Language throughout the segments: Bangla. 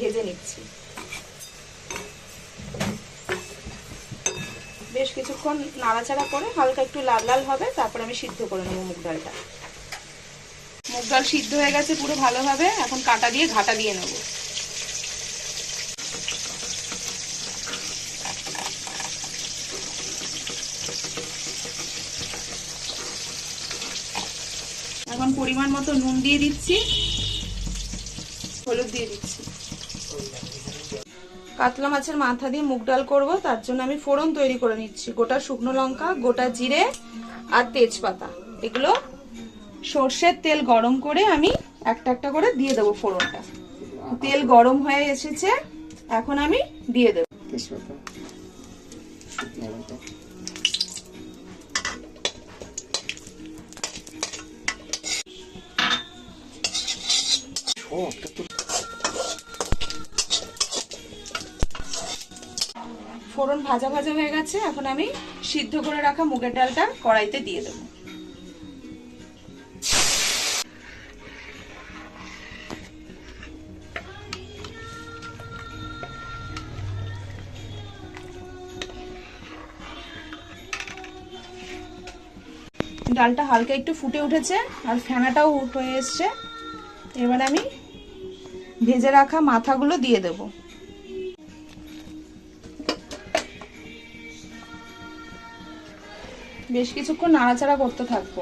ভেজে নিচ্ছি। বেশ কিছুক্ষণ নাড়াচাড়া করে হালকা একটু লাল লাল হবে, তারপর আমি সিদ্ধ করে নেব মুগ ডালটা। মুগ ডাল সিদ্ধ হয়ে গেছে পুরো ভালোভাবে, এখন কাটা দিয়ে ঘাটা দিয়ে নেব। এখন পরিমাণ মতো নুন দিয়ে দিচ্ছি। হলুদ দিয়ে দিচ্ছি। কাতলা মাছের মাথা দিয়ে মুগ ডাল করব তার জন্য আমি ফোড়ন তৈরি করে নিচ্ছি। গোটা শুকনো লঙ্কা গোটা জিরে আর তেজপাতা। এগুলো সর্ষের তেল গরম করে আমি একটা একটা করে দিয়ে দেবো ফোড়নটা। তেল গরম হয়ে এসেছে এখন আমি দিয়ে দেবো। তেজপাতা। ফোড়ন ভাজা ভাজা হয়ে গেছে, এখন আমি সিদ্ধ করে রাখা মুগের ডালটা কড়াইতে দিয়ে দেবো। ডালটা হালকা একটু ফুটে উঠেছে, আর ফেনাটাও হয়ে এসছে। এবার আমি ভেজে রাখা মাথাগুলো দিয়ে দেবো। বেশ কিছুক্ষণ নাড়াচাড়া করতে থাকব।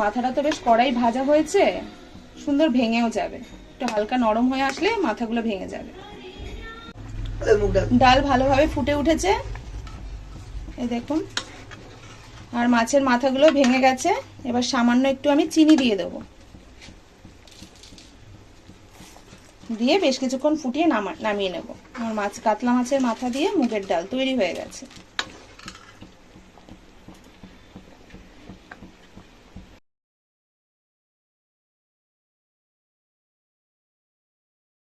মাথাটা তো বেশ কড়াই ভাজা হয়েছে সুন্দর ভেঙেও যাবে। একটু হালকা নরম হয়ে আসলে মাথাগুলো ভেঙে যাবে। ডাল ভালোভাবে ফুটে উঠেছে। এই দেখুন। আর মাছের মাথাগুলো ভেঙে গেছে। এবার সামান্য একটু আমি চিনি দিয়ে দেবো। দিয়ে বেশ কিছুক্ষণ ফুটিয়ে নামা নামিয়ে নেব। আমার মাছ কাতলা মাছের মাথা দিয়ে মুগের ডাল তৈরি হয়ে গেছে।